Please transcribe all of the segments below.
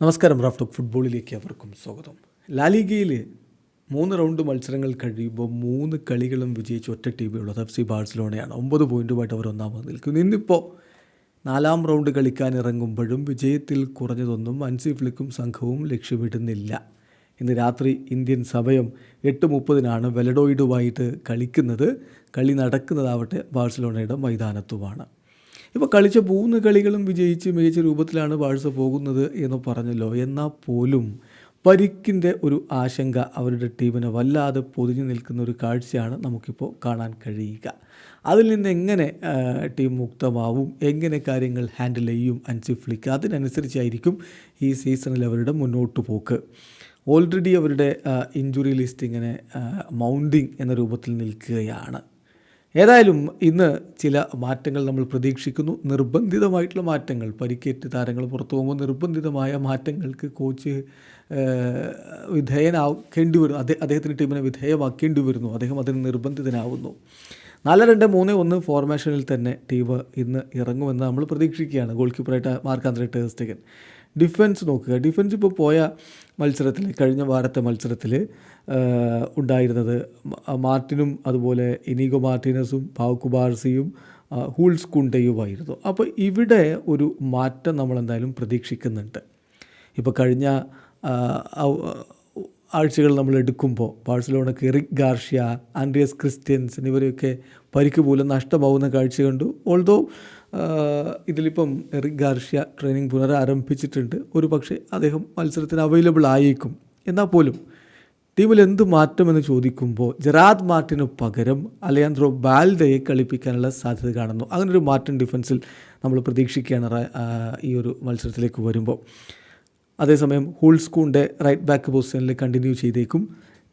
നമസ്കാരം Raf talk ഫുട്ബോളിലേക്ക് അവർക്കും സ്വാഗതം. ലാലിഗയിൽ മൂന്ന് റൗണ്ട് മത്സരങ്ങൾ കഴിയുമ്പോൾ മൂന്ന് കളികളും വിജയിച്ച ഒറ്റ ടീമുള്ളത് എഫ് സി ബാഴ്സലോണയാണ്. ഒമ്പത് പോയിന്റുമായിട്ട് അവർ ഒന്നാമത് നിൽക്കുന്നു. ഇന്നിപ്പോൾ നാലാം റൗണ്ട് കളിക്കാൻ ഇറങ്ങുമ്പോഴും വിജയത്തിൽ കുറഞ്ഞതൊന്നും അൻസി ഫ്ലിക്കും സംഘവും ലക്ഷ്യമിടുന്നില്ല. ഇന്ന് രാത്രി ഇന്ത്യൻ സമയം എട്ട് മുപ്പതിനാണ്. വെലഡോയിഡുമായിട്ട് കളിക്കുന്നത് കളി നടക്കുന്നതാവട്ടെ ബാഴ്സലോണയുടെ മൈതാനത്തുമാണ്. ഇപ്പോൾ കളിച്ച മൂന്ന് കളികളും വിജയിച്ച് മികച്ച രൂപത്തിലാണ് ബാഴ്സ പോകുന്നത് എന്ന് പറഞ്ഞല്ലോ. എന്നാൽ പോലും പരിക്കിന്റെ ഒരു ആശങ്ക അവരുടെ ടീമിനെ വല്ലാതെ പൊതിഞ്ഞു നിൽക്കുന്ന ഒരു കാഴ്ചയാണ് നമുക്കിപ്പോൾ കാണാൻ കഴിയുക. അതിൽ നിന്ന് എങ്ങനെ ടീം മുക്തമാവും? എങ്ങനെ കാര്യങ്ങൾ ഹാൻഡിൽ ചെയ്യും അൻസി ഫ്ലിക്ക്? അതിനനുസരിച്ചായിരിക്കും ഈ സീസണിൽ അവരുടെ മുന്നോട്ട് പോക്ക്. ഓൾറെഡി അവരുടെ ഇഞ്ചുറി ലിസ്റ്റ് ഇങ്ങനെ മൗണ്ടിങ് എന്ന രൂപത്തിൽ നിൽക്കുകയാണ്. ഏതായാലും ഇന്ന് ചില മാറ്റങ്ങൾ നമ്മൾ പ്രതീക്ഷിക്കുന്നു. നിർബന്ധിതമായിട്ടുള്ള മാറ്റങ്ങൾ. പരിക്കേറ്റ് താരങ്ങൾ പുറത്തു പോകുമ്പോൾ നിർബന്ധിതമായ മാറ്റങ്ങൾക്ക് കോച്ച് വിധേയനാക്കേണ്ടി വരുന്നു അദ്ദേഹം അദ്ദേഹത്തിന്റെ ടീമിനെ വിധേയമാക്കേണ്ടി വരുന്നു അദ്ദേഹം അതിന് നിർബന്ധിതനാവുന്നു. നാല് രണ്ട് മൂന്ന് ഒന്ന് ഫോർമേഷനിൽ തന്നെ ടീം ഇന്ന് ഇറങ്ങുമെന്ന് നമ്മൾ പ്രതീക്ഷിക്കുകയാണ്. Goal കീപ്പറായിട്ട് Marc Andre ter Stegen defence നോക്കുക. ഡിഫൻസ് ഇപ്പോൾ പോയ മത്സരത്തിൽ കഴിഞ്ഞ വാരത്തെ മത്സരത്തിൽ ഉണ്ടായിരുന്നത് മാർട്ടിനും അതുപോലെ ഇനീഗോ മാർട്ടിനസും പാവ് കുബാർസിയും ഹൂൾസ് കുണ്ടയുമായിരുന്നു. അപ്പോൾ ഇവിടെ ഒരു മാറ്റം നമ്മൾ എന്തായാലും പ്രതീക്ഷിക്കുന്നുണ്ട്. ഇപ്പോൾ കഴിഞ്ഞ ആഴ്ചകൾ നമ്മൾ എടുക്കുമ്പോൾ ബാഴ്സലോണക്ക് എറിക് ഗാർഷ്യ ആൻഡ്രിയസ് ക്രിസ്ത്യൻസ് എന്നിവരെയൊക്കെ പരിക്ക് മൂലം നഷ്ടമാവുന്ന കാഴ്ച കണ്ടു. ഓൾദോ ഇതിലിപ്പം എറിക് ഗാർഷ്യ ട്രെയിനിങ് പുനരാരംഭിച്ചിട്ടുണ്ട് ഒരു പക്ഷേ അദ്ദേഹം മത്സരത്തിന് അവൈലബിൾ ആയേക്കും. എന്നാൽ പോലും ടീമിൽ എന്ത് മാറ്റമെന്ന് ചോദിക്കുമ്പോൾ ജെറാദ് മാർട്ടിന് പകരം അലയാന്ത്രോ ബാൽദയെ കളിപ്പിക്കാനുള്ള സാധ്യത കാണുന്നു. അങ്ങനൊരു മാറ്റം ഡിഫൻസിൽ നമ്മൾ പ്രതീക്ഷിക്കുകയാണ് ഈ ഒരു മത്സരത്തിലേക്ക് വരുമ്പോൾ. അതേസമയം ഹൂൾസ്കൂന്റെ റൈറ്റ് ബാക്ക് പൊസിഷനിൽ കണ്ടിന്യൂ ചെയ്തേക്കും.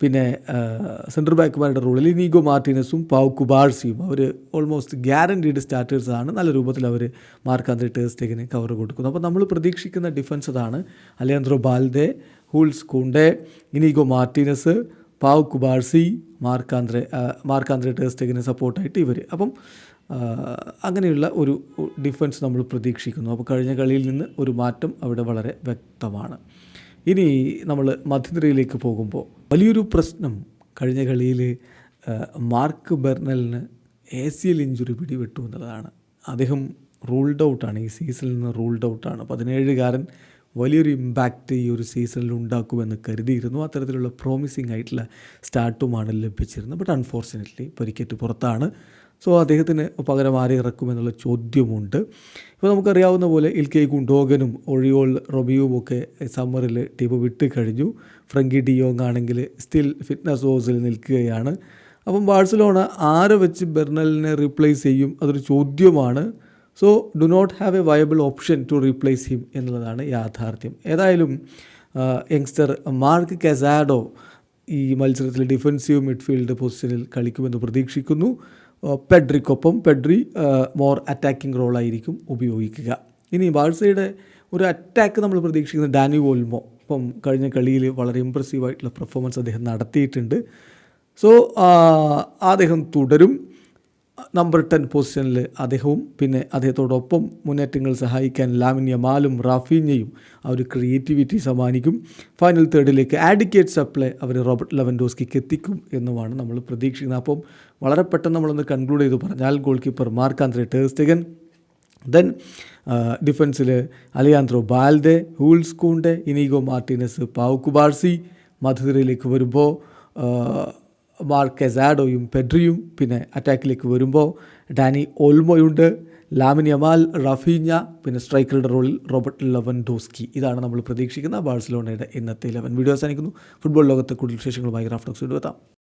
പിന്നെ സെൻട്രൽ ബാക്കുമാരുടെ റോളിൽ നീഗോ മാർട്ടിനസും പാവ് കുബാഴ്സിയും അവർ ഓൾമോസ്റ്റ് ഗ്യാരന്റീഡ് സ്റ്റാർട്ടേഴ്സാണ് നല്ല രൂപത്തിൽ അവർ മാർക്ക് ആന്ത്രേ ടേസ്റ്റേക്കിന് കവർ കൊടുക്കുന്നു. അപ്പോൾ നമ്മൾ പ്രതീക്ഷിക്കുന്ന ഡിഫൻസ് അതാണ് Alejandro Balde Jules Kounde Inigo Martinez Pau Cubarsi Marc Andre Marc Andre ടേസ്റ്റേക്കിന് സപ്പോർട്ടായിട്ട് ഇവർ അപ്പം അങ്ങനെയുള്ള ഒരു ഡിഫൻസ് നമ്മൾ പ്രതീക്ഷിക്കുന്നു. അപ്പോൾ കഴിഞ്ഞ കളിയിൽ നിന്ന് ഒരു മാറ്റം അവിടെ വളരെ വ്യക്തമാണ്. ഇനി നമ്മൾ മധ്യനിരയിലേക്ക് പോകുമ്പോൾ വലിയൊരു പ്രശ്നം കഴിഞ്ഞ കളിയിൽ മാർക്ക് ബെർണലിന് എ സി എൽ ഇഞ്ചുറി പിടിപെട്ടു എന്നുള്ളതാണ്. അദ്ദേഹം റൂൾഡ് ഔട്ടാണ് ഈ സീസണിൽ നിന്ന് റൂൾഡ് ഔട്ടാണ്. പതിനേഴുകാരൻ വലിയൊരു ഇമ്പാക്റ്റ് ഈ ഒരു സീസണിൽ ഉണ്ടാക്കുമെന്ന് കരുതിയിരുന്നു. അത്തരത്തിലുള്ള പ്രോമിസിങ് ആയിട്ടുള്ള സ്റ്റാർട്ടുമാണ് ലഭിച്ചിരുന്നത്. ബട്ട് അൺഫോർച്ചുനേറ്റ്ലി പരിക്കേറ്റ് പുറത്താണ്. സോ അദ്ദേഹത്തിന് പകരം ആരെ ഇറക്കുമെന്നുള്ള ചോദ്യമുണ്ട്. ഇപ്പോൾ നമുക്കറിയാവുന്ന പോലെ ഇൽ കെ ഗുണ്ടോഗനും ഒഴിയോൾ റൊബിയും ഒക്കെ സമ്മറിൽ ടീം വിട്ട് കഴിഞ്ഞു. ഫ്രങ്കി ഡിയോങ് ആണെങ്കിൽ സ്റ്റിൽ ഫിറ്റ്നസ് ഹോസിൽ നിൽക്കുകയാണ്. അപ്പം ബാഴ്സലോണ ആരെ വെച്ച് ബെർണലിനെ റീപ്ലേസ് ചെയ്യും അതൊരു ചോദ്യമാണ്. So do not have a viable option to replace him എന്നുള്ളതാണ് യാഥാർത്ഥ്യം. ഏതായാലും യങ്സ്റ്റർ മാർക്ക് കെസാഡോ ഈ മത്സരത്തിൽ ഡിഫൻസീവ് മിഡ്ഫീൽഡ് പൊസിഷനിൽ കളിക്കുമെന്ന് പ്രതീക്ഷിക്കുന്നു. പെഡ്രിക്കൊപ്പം പെഡ്രി മോർ അറ്റാക്കിംഗ് റോളായിരിക്കും ഉപയോഗിക്കുക. ഇനി ബാഴ്സയുടെ ഒരു അറ്റാക്ക് നമ്മൾ പ്രതീക്ഷിക്കുന്ന ഡാനി വോൽമോ ഇപ്പം കഴിഞ്ഞ കളിയിൽ വളരെ ഇമ്പ്രസീവായിട്ടുള്ള പെർഫോമൻസ് അദ്ദേഹം നടത്തിയിട്ടുണ്ട്. സോ അദ്ദേഹം തുടരും. നമ്പർ ടെൻ പൊസിഷനിൽ അദ്ദേഹവും പിന്നെ അദ്ദേഹത്തോടൊപ്പം മുന്നേറ്റങ്ങൾ സഹായിക്കാൻ ലാമിൻ മാലും റാഫീഞ്ഞയും ആ ഒരു ക്രിയേറ്റിവിറ്റി സമ്മാനിക്കും. ഫൈനൽ തേർഡിലേക്ക് ആഡിക്കേറ്റ് സപ്ലൈ അവർ റോബർട്ട് ലെവൻഡോസ്കിക്ക് എത്തിക്കും എന്നുമാണ് നമ്മൾ പ്രതീക്ഷിക്കുന്നത്. അപ്പം വളരെ പെട്ടെന്ന് നമ്മളൊന്ന് കൺക്ലൂഡ് ചെയ്തു. പറഞ്ഞാൽ goal keeper Marc Andre then ഡിഫൻസിൽ Alejandro Balde Jules Kounde Inigo Martinez Pau Cubarsi മധുരയിലേക്ക് വരുമ്പോൾ മാർക്ക് എസാഡോയും പെഡ്രിയും പിന്നെ അറ്റാക്കിലേക്ക് വരുമ്പോൾ ഡാനി ഓൾമോയുണ്ട് ലാമിൻ യമാൽ റഫീഞ്ഞ പിന്നെ സ്ട്രൈക്കറുടെ റോളിൽ റോബർട്ട് ലെവൻ ഡോസ്കി ഇതാണ് നമ്മൾ പ്രതീക്ഷിക്കുന്ന ബാഴ്സലോണയുടെ ഇന്നത്തെ ഇലവൻ വീഡിയോ അവസാനിക്കുന്നു. ഫുട്ബോൾ ലോകത്തെ കൂടുതൽ വിശേഷങ്ങളുമായി റാഫ്റ്റോക്സ് എത്താം.